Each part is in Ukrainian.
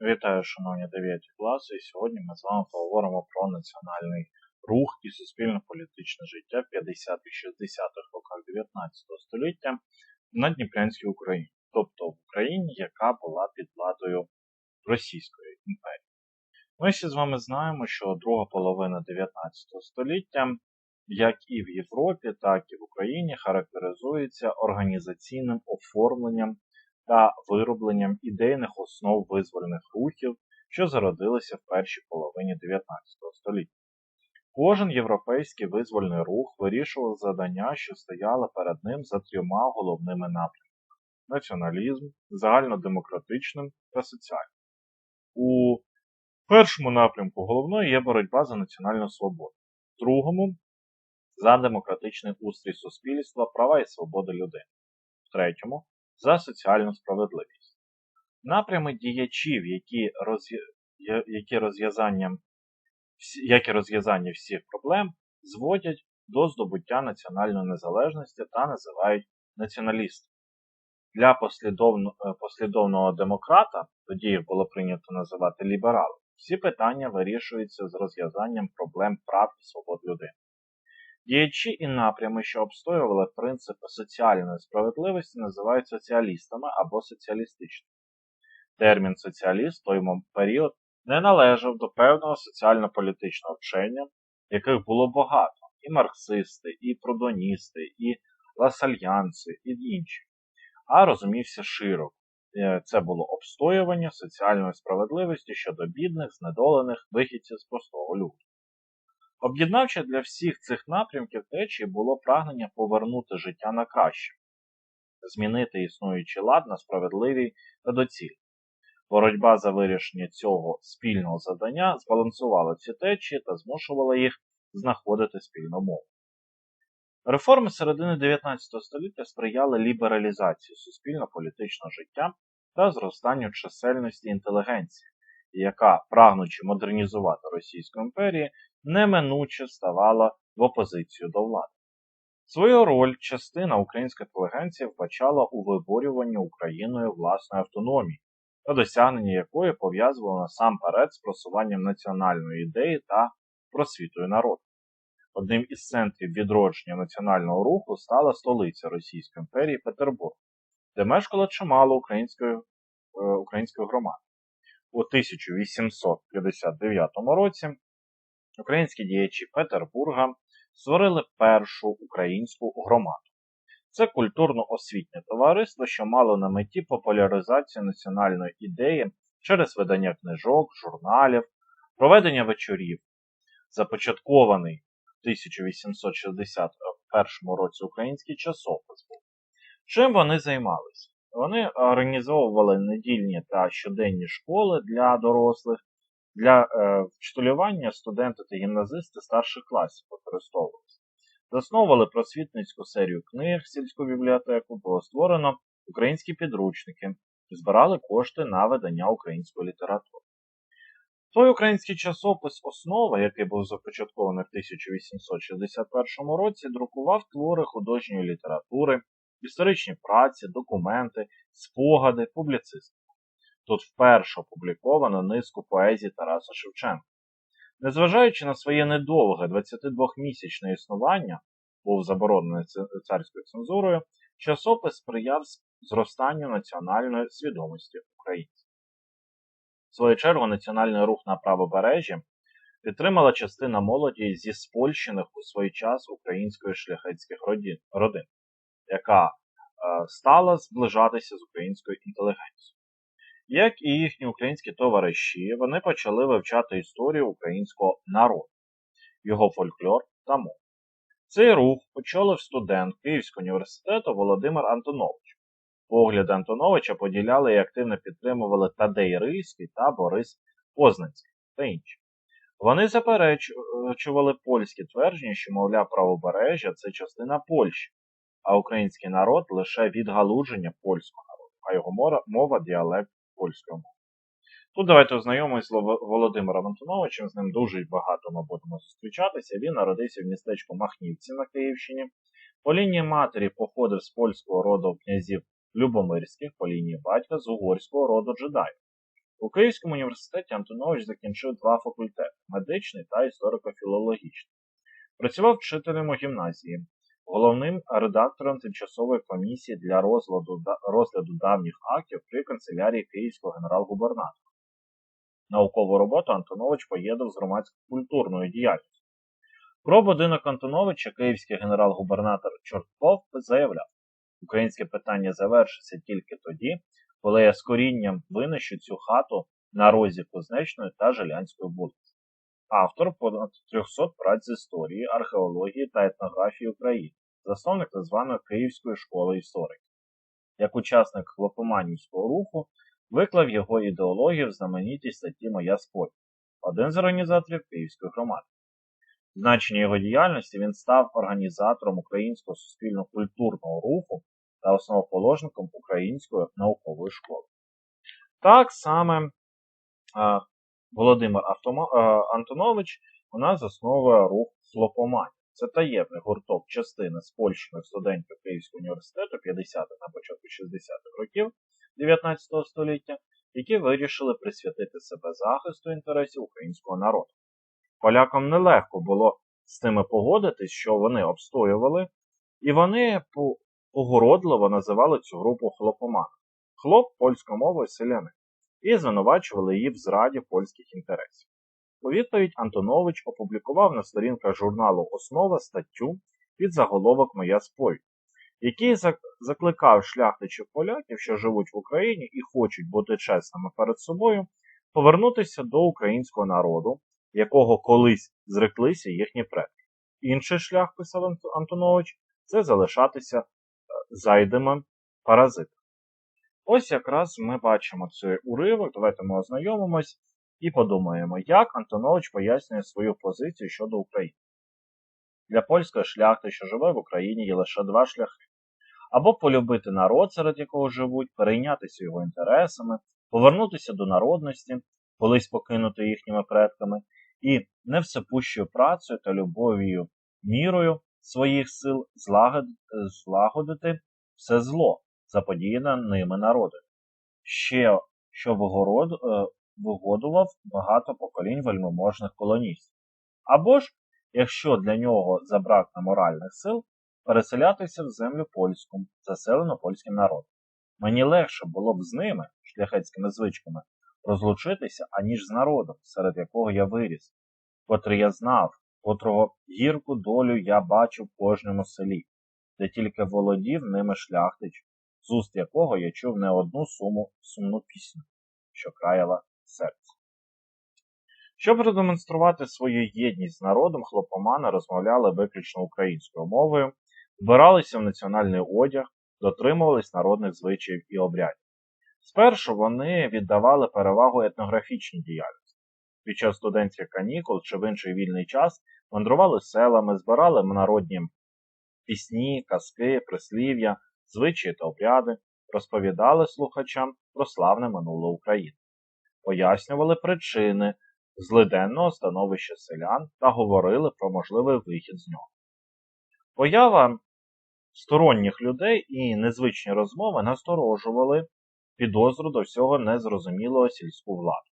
Вітаю, шановні 9 класи, і сьогодні ми з вами поговоримо про національний рух і суспільно-політичне життя в 50-60-х роках 19 століття на Дніпрянській Україні, тобто в Україні, яка була під владою Російської імперії. Ми всі з вами знаємо, що друга половина 19 століття, як і в Європі, так і в Україні, характеризується організаційним оформленням та виробленням ідейних основ визвольних рухів, що зародилися в першій половині 19 століття. Кожен європейський визвольний рух вирішував задання, що стояли перед ним за трьома головними напрямками націоналізм, загальнодемократичним та соціальним. У першому напрямку головною є боротьба за національну свободу, в другому за демократичний устрій суспільства, права і свободи людини, в третьому за соціальну справедливість. Напрями діячів, які які розв'язанням як розв'язання всіх проблем зводять до здобуття національної незалежності та називають націоналістами. Для послідовно... Е, послідовного демократа, тоді їх було прийнято називати лібералами, всі питання вирішуються з розв'язанням проблем прав і свобод людини. Діячі і напрями, що обстоювали принципи соціальної справедливості, називають соціалістами або соціалістичними. Термін соціаліст в той період не належав до певного соціально-політичного вчення, яких було багато і марксисти, і продоністи, і ласальянці, і інші, а розумівся широко. Е, це було обстоювання соціальної справедливості щодо бідних, знедолених вихідців з простого люду. Об'єднавче для всіх цих напрямків течії було прагнення повернути життя на краще, змінити існуючий лад на справедливий та доцільний. Боротьба за вирішення цього спільного завдання збалансувала ці течії та змушувала їх знаходити спільну мову. Реформи середини 19 століття сприяли лібералізації суспільно-політичного життя та зростанню чисельності інтелігенції, яка, прагнучи модернізувати Російську імперію, неминуче ставала в опозицію до влади. Свою роль частина української інтелігенції вбачала у виборюванні Україною власної автономії, та досягнення якої пов'язувало насамперед з просуванням національної ідеї та просвітою народу. Одним із центрів відродження національного руху стала столиця Російської імперії Петербург, де мешкало чимало української, е, української громади. У 1859 році українські діячі Петербурга створили першу українську громаду. Це культурно-освітнє товариство, що мало на меті популяризацію національної ідеї через видання книжок, журналів, проведення вечорів. Започаткований в 1861 році український часопис був. Чим вони займалися? Вони організовували недільні та щоденні школи для дорослих, для е, вчителювання студенти та гімназисти старших класів використовувалися. Засновували просвітницьку серію книг, сільську бібліотеку, було створено українські підручники і збирали кошти на видання української літератури. Той український часопис Основа, який був започаткований в 1861 році, друкував твори художньої літератури, історичні праці, документи, спогади, публіцистики. Тут вперше опубліковано низку поезій Тараса Шевченка. Незважаючи на своє недовге 22-місячне існування, був заборонений царською цензурою, часопис сприяв зростанню національної свідомості українців. В свою чергу, національний рух на правобережжі підтримала частина молоді зі спольщених у свій час української шляхетських родин, яка е, стала зближатися з українською інтелігенцією. Як і їхні українські товариші, вони почали вивчати історію українського народу, його фольклор та мову. Цей рух очолив студент Київського університету Володимир Антонович. Погляди Антоновича поділяли і активно підтримували Тадей Рильський та Борис Познанський та інші. Вони заперечували польські твердження, що, мовляв, правобережжя це частина Польщі, а український народ лише відгалудження польського народу, а його мова діалект польської мови. Тут давайте ознайомимося з Володимиром Антоновичем, з ним дуже багато ми будемо зустрічатися. Він народився в містечку Махнівці на Київщині. По лінії матері походив з польського роду князів Любомирських, по лінії батька з угорського роду джедаїв. У Київському університеті Антонович закінчив два факультети медичний та історико-філологічний. Працював вчителем у гімназії, головним редактором тимчасової комісії для розгляду, розгляду давніх актів при канцелярії Київського генерал-губернатора. Наукову роботу Антонович поєднав з громадсько-культурною діяльністю. Про будинок Антоновича київський генерал-губернатор Чортков заявляв, українське питання завершиться тільки тоді, коли я з корінням винищу цю хату на розі Кузнечної та Жилянської вулиці. Автор понад 300 праць з історії, археології та етнографії України, засновник так званої Київської школи істориків. Як учасник хлопоманівського руху, виклав його ідеологію в знаменитій статті Моя спорт, один з організаторів Київської громади. Значення його діяльності він став організатором українського суспільно-культурного руху та основоположником Української наукової школи. Так саме Володимир Антонович у нас засновує рух флопоманів. Це таємний гурток частини спольщених студентів Київського університету 50-х на початку 60-х років 19 століття, які вирішили присвятити себе захисту інтересів українського народу. Полякам нелегко було з тими погодитись, що вони обстоювали, і вони погородливо називали цю групу хлопоман. Хлоп польською мовою селяни, і звинувачували її в зраді польських інтересів. У відповідь Антонович опублікував на сторінках журналу Основа статтю під заголовок Моя сповідь, який закликав шляхтичів поляків, що живуть в Україні і хочуть бути чесними перед собою, повернутися до українського народу, якого колись зреклися їхні предки. Інший шлях, писав Антонович, це залишатися е, зайдемим паразитом. Ось якраз ми бачимо цей уривок. Давайте ми ознайомимось і подумаємо, як Антонович пояснює свою позицію щодо України. Для польської шляхти, що живе в Україні, є лише два шляхи. Або полюбити народ, серед якого живуть, перейнятися його інтересами, повернутися до народності, колись покинути їхніми предками, і невсепущою працею та любов'ю мірою своїх сил злагодити все зло, заподіяне ними народи. Ще що вигород, е, вигодував багато поколінь вельможних колоністів. Або ж, якщо для нього забракне моральних сил, переселятися в землю польську, заселену польським народом. Мені легше було б з ними, шляхетськими звичками, розлучитися, аніж з народом, серед якого я виріс, котрий я знав, котрого гірку долю я бачив в кожному селі, де тільки володів ними шляхтич, з уст якого я чув не одну суму сумну пісню, що краяла серце. Щоб продемонструвати свою єдність з народом, хлопомани розмовляли виключно українською мовою, вбиралися в національний одяг, дотримувались народних звичаїв і обрядів. Спершу вони віддавали перевагу етнографічній діяльності. Під час студентських канікул чи в інший вільний час мандрували селами, збирали народні пісні, казки, прислів'я, звичаї та обряди, розповідали слухачам про славне минуле України, пояснювали причини злиденного становища селян та говорили про можливий вихід з нього. Поява сторонніх людей і незвичні розмови насторожували підозру до всього незрозумілого сільську владу.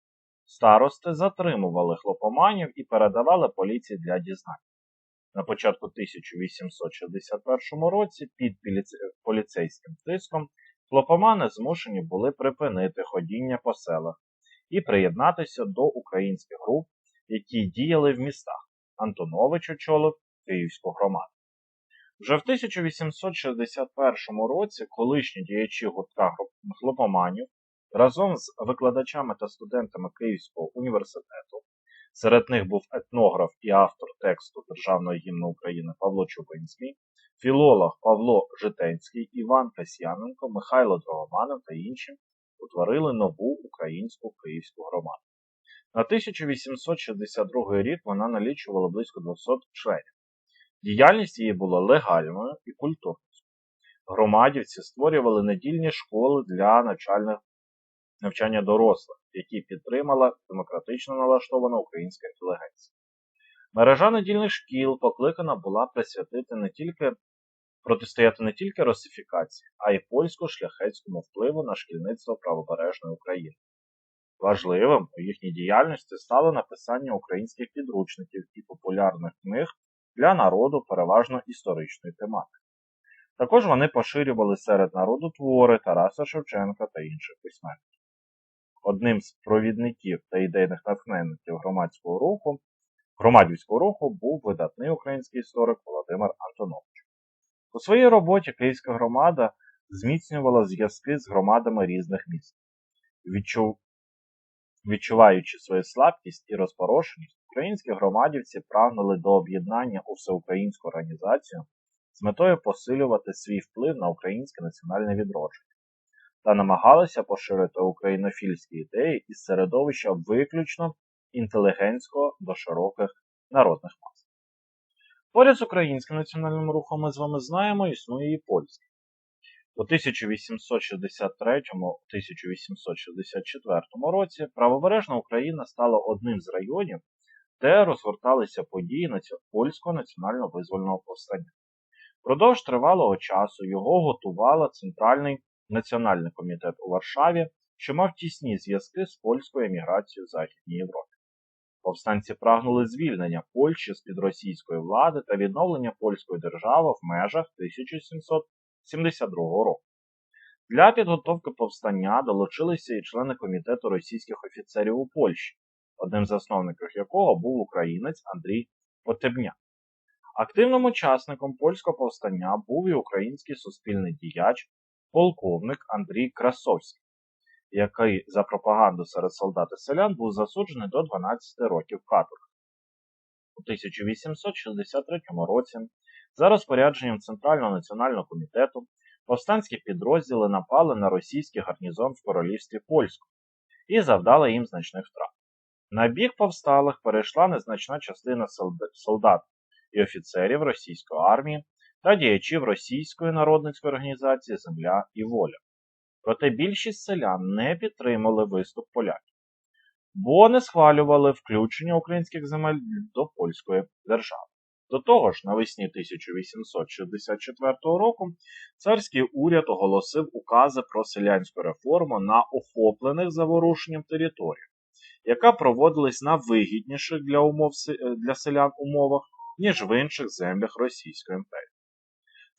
Старости затримували хлопоманів і передавали поліції для дізнань. На початку 1861 році під поліцейським тиском хлопомани змушені були припинити ходіння по селах і приєднатися до українських груп, які діяли в містах. Антонович очолив Київську громаду. Вже в 1861 році колишні діячі гуртка хлопоманів разом з викладачами та студентами Київського університету, серед них був етнограф і автор тексту Державного гімну України Павло Чубинський, філолог Павло Житенський, Іван Касьяненко, Михайло Дрогоманов та інші утворили нову українську київську громаду. На 1862 рік вона налічувала близько 200 членів. Діяльність її була легальною і культурною. Громадівці створювали недільні школи для навчальних навчання дорослих, які підтримала демократично налаштована українська інтелігенція. Мережа недільних шкіл покликана була присвятити не тільки протистояти не тільки русифікації, а й польсько-шляхетському впливу на шкільництво правобережної України. Важливим у їхній діяльності стало написання українських підручників і популярних книг для народу переважно історичної тематики. Також вони поширювали серед народу твори Тараса Шевченка та інших письменників. Одним з провідників та ідейних натхненників громадського руху, громадівського руху був видатний український історик Володимир Антонович. У своїй роботі Київська громада зміцнювала зв'язки з громадами різних міст. Відчув... Відчуваючи свою слабкість і розпорошеність, українські громадівці прагнули до об'єднання у всеукраїнську організацію з метою посилювати свій вплив на українське національне відродження та намагалися поширити українофільські ідеї із середовища виключно інтелігентського до широких народних мас. Поряд з українським національним рухом ми з вами знаємо, існує і польський. У 1863-1864 році правобережна Україна стала одним з районів, де розгорталися події польського національно-визвольного повстання. Впродовж тривалого часу його готувала Центральний національний комітет у Варшаві, що мав тісні зв'язки з польською еміграцією в Західній Європі. Повстанці прагнули звільнення Польщі з-під російської влади та відновлення польської держави в межах 1772 року. Для підготовки повстання долучилися і члени комітету російських офіцерів у Польщі, одним з засновників якого був українець Андрій Потебня. Активним учасником польського повстання був і український суспільний діяч, полковник Андрій Красовський, який за пропаганду серед солдат і селян був засуджений до 12 років каторги. У 1863 році, за розпорядженням Центрального національного комітету, повстанські підрозділи напали на російський гарнізон в королівстві Польському і завдали їм значних втрат. На бік повсталих перейшла незначна частина солдат і офіцерів російської армії та діячів російської народницької організації Земля і Воля. Проте більшість селян не підтримали виступ поляків, бо не схвалювали включення українських земель до польської держави. До того ж, навесні 1864 року царський уряд оголосив укази про селянську реформу на охоплених заворушенням територіях, яка проводилась на вигідніших для умов для селян умовах, ніж в інших землях Російської імперії.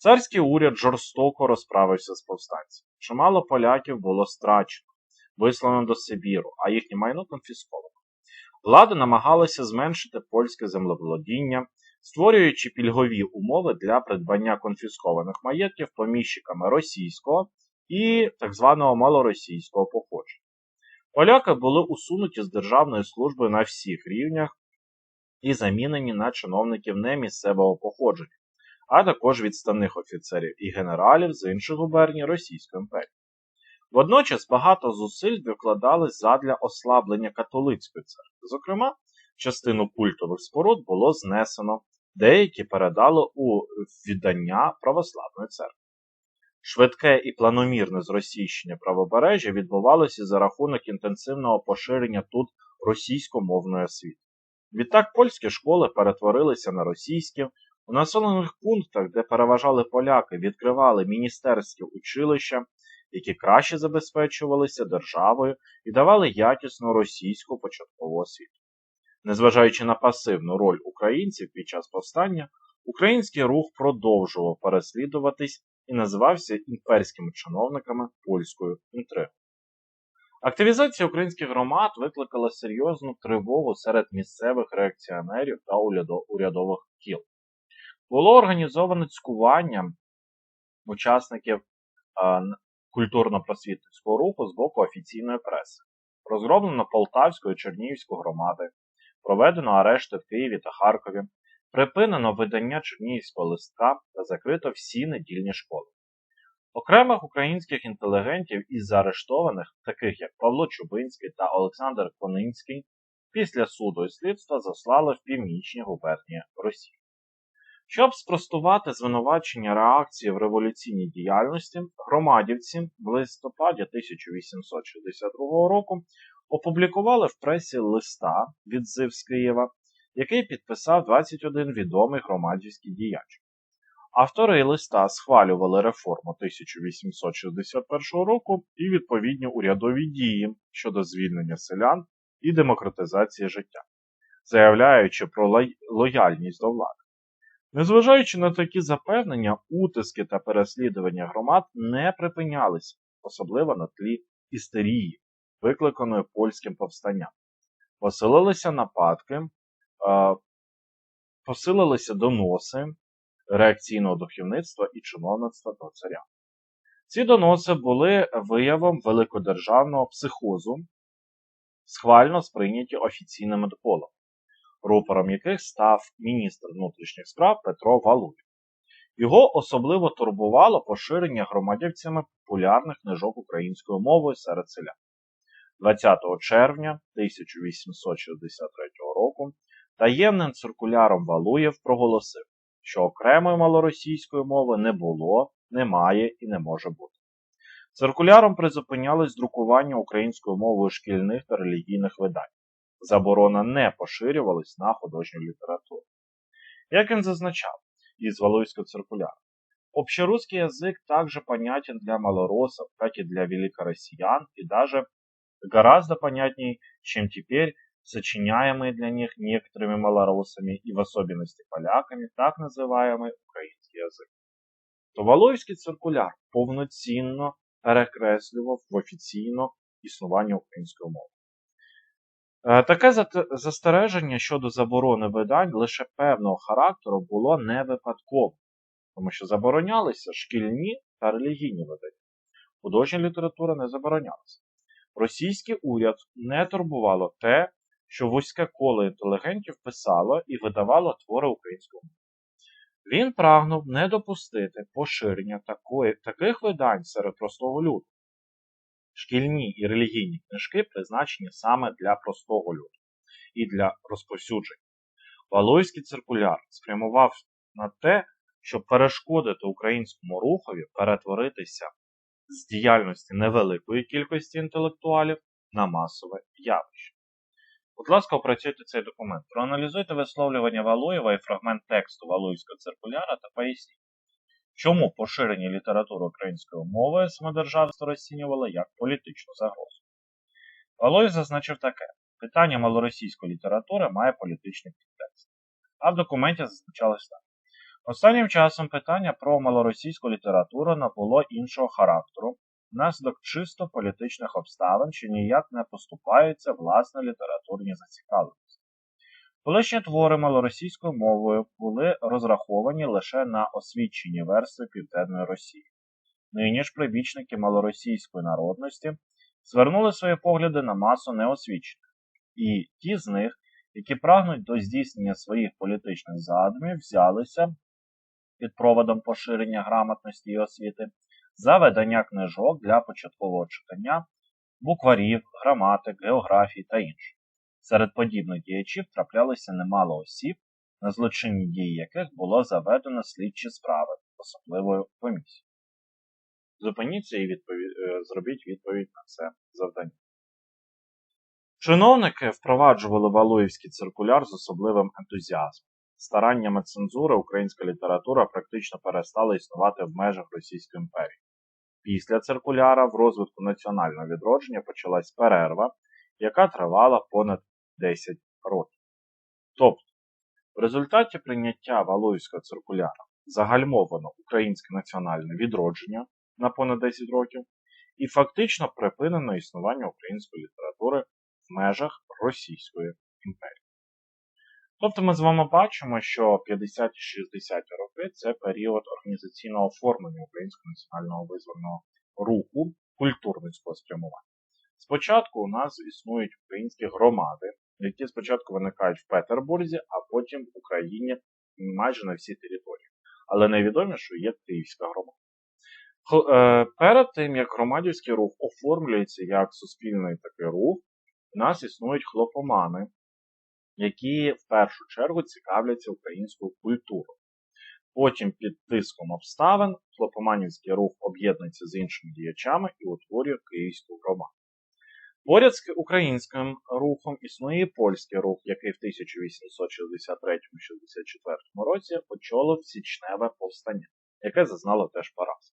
Царський уряд жорстоко розправився з повстанцями. Чимало поляків було страчено, вислано до Сибіру, а їхнє майно конфісковано. Влада намагалася зменшити польське землеволодіння, створюючи пільгові умови для придбання конфіскованих маєтків поміщиками російського і так званого малоросійського походження. Поляки були усунуті з державної служби на всіх рівнях і замінені на чиновників не місцевого походження, а також відставних офіцерів і генералів з інших губерній Російської імперії. Водночас багато зусиль викладались задля ослаблення католицької церкви. Зокрема, частину культових споруд було знесено, деякі передали у віддання православної церкви. Швидке і планомірне зросійщення правобережжя відбувалося за рахунок інтенсивного поширення тут російськомовної освіти. Відтак польські школи перетворилися на російські, у населених пунктах, де переважали поляки, відкривали міністерські училища, які краще забезпечувалися державою і давали якісну російську початкову освіту. Незважаючи на пасивну роль українців під час повстання, український рух продовжував переслідуватись і називався імперськими чиновниками польською інтригою. Активізація українських громад викликала серйозну тривогу серед місцевих реакціонерів та урядових кіл. Було організовано цькування учасників культурно-просвітницького руху з боку офіційної преси. Розроблено Полтавську і Чернігівську громади, проведено арешти в Києві та Харкові, припинено видання Чернігівського листка та закрито всі недільні школи. Окремих українських інтелігентів із заарештованих, таких як Павло Чубинський та Олександр Конинський, після суду і слідства заслали в північні губернії Росії. Щоб спростувати звинувачення реакції в революційній діяльності, громадівці в листопаді 1862 року опублікували в пресі листа від Зив з Києва, який підписав 21 відомий громадівський діяч. Автори листа схвалювали реформу 1861 року і відповідні урядові дії щодо звільнення селян і демократизації життя, заявляючи про лояльність до влади. Незважаючи на такі запевнення, утиски та переслідування громад не припинялися, особливо на тлі істерії, викликаної польським повстанням. Поселилися нападки, посилилися доноси реакційного духовництва і чиновництва до царя. Ці доноси були виявом великодержавного психозу, схвально сприйняті офіційними колами, рупором яких став міністр внутрішніх справ Петро Валуй. Його особливо турбувало поширення громадівцями популярних книжок українською мовою серед селян. 20 червня 1863 року таємним циркуляром Валуєв проголосив, що окремої малоросійської мови не було, немає і не може бути. Циркуляром призупинялось друкування українською мовою шкільних та релігійних видань Заборона не поширювалась на художню літературу. Як він зазначав із Валуйського циркуляра, общерусский язык также понятен для малоросов, так и для великороссиян, и даже гораздо понятней, чем теперь сочиняемый для них некоторыми малоросами и в особенности поляками так називаємий український язик. То Валовський циркуляр повноцінно перекреслював в офіційно існування української мови. Е, таке застереження щодо заборони видань лише певного характеру було не випадково, тому що заборонялися шкільні та релігійні видання. Художня література не заборонялася. Російський уряд не турбувало те, що вузьке коло інтелігентів писало і видавало твори українського мови. Він прагнув не допустити поширення такої, таких видань серед простого люду. Шкільні і релігійні книжки призначені саме для простого люду і для розповсюдження. Валойський циркуляр спрямував на те, щоб перешкодити українському рухові перетворитися з діяльності невеликої кількості інтелектуалів на масове явище. Будь ласка, опрацюйте цей документ. Проаналізуйте висловлювання Валуєва і фрагмент тексту Валуївського циркуляра та поясніть, чому поширення літератури українською мовою самодержавство розцінювало як політичну загрозу. Валуєв зазначив таке: питання малоросійської літератури має політичний підтекст. А в документі зазначалось так. Останнім часом питання про малоросійську літературу набуло іншого характеру, внаслідок чисто політичних обставин, що ніяк не поступаються власне літературні зацікавленості. Колишні твори малоросійською мовою були розраховані лише на освічені верстви Південної Росії. Нині ж прибічники малоросійської народності звернули свої погляди на масу неосвічених, і ті з них, які прагнуть до здійснення своїх політичних задумів, взялися під проводом поширення грамотності і освіти за видання книжок для початкового читання, букварів, граматик, географії та інше. Серед подібних діячів траплялося немало осіб, на злочинні дії яких було заведено слідчі справи особливою комісією. Зупиніться і відповідь, е, зробіть відповідь на це завдання. Чиновники впроваджували Валуївський циркуляр з особливим ентузіазмом. Стараннями цензури українська література практично перестала існувати в межах Російської імперії. Після циркуляра в розвитку національного відродження почалась перерва, яка тривала понад 10 років. Тобто, в результаті прийняття Валуївського циркуляра загальмовано українське національне відродження на понад 10 років і фактично припинено існування української літератури в межах Російської імперії. Тобто ми з вами бачимо, що 50-60-ті роки це період організаційного оформлення українського національного визвольного руху культурницького спрямування. Спочатку у нас існують українські громади, які спочатку виникають в Петербурзі, а потім в Україні майже на всій території. Але найвідоміше є Київська громада. Е, перед тим, як громадівський рух оформлюється як суспільний такий рух, у нас існують хлопомани, які в першу чергу цікавляться українською культурою. Потім під тиском обставин хлопоманівський рух об'єднується з іншими діячами і утворює Київську громаду. Поряд з українським рухом існує польський рух, який в 1863-64 році очолив січневе повстання, яке зазнало теж поразки.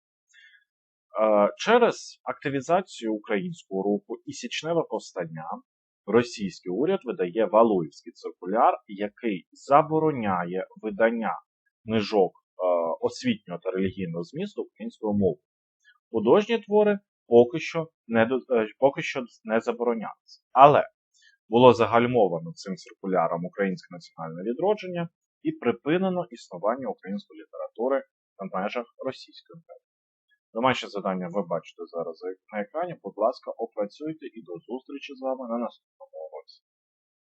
Е, Через активізацію українського руху і січневе повстання російський уряд видає Валуївський циркуляр, який забороняє видання книжок е, освітнього та релігійного змісту українською мовою. Художні твори поки що не, е, поки що не заборонялися. Але було загальмовано цим циркуляром українське національне відродження і припинено існування української літератури в межах Російської імперії. Домашнє завдання ви бачите зараз на екрані. Будь ласка, опрацюйте і до зустрічі з вами на наступному уроці.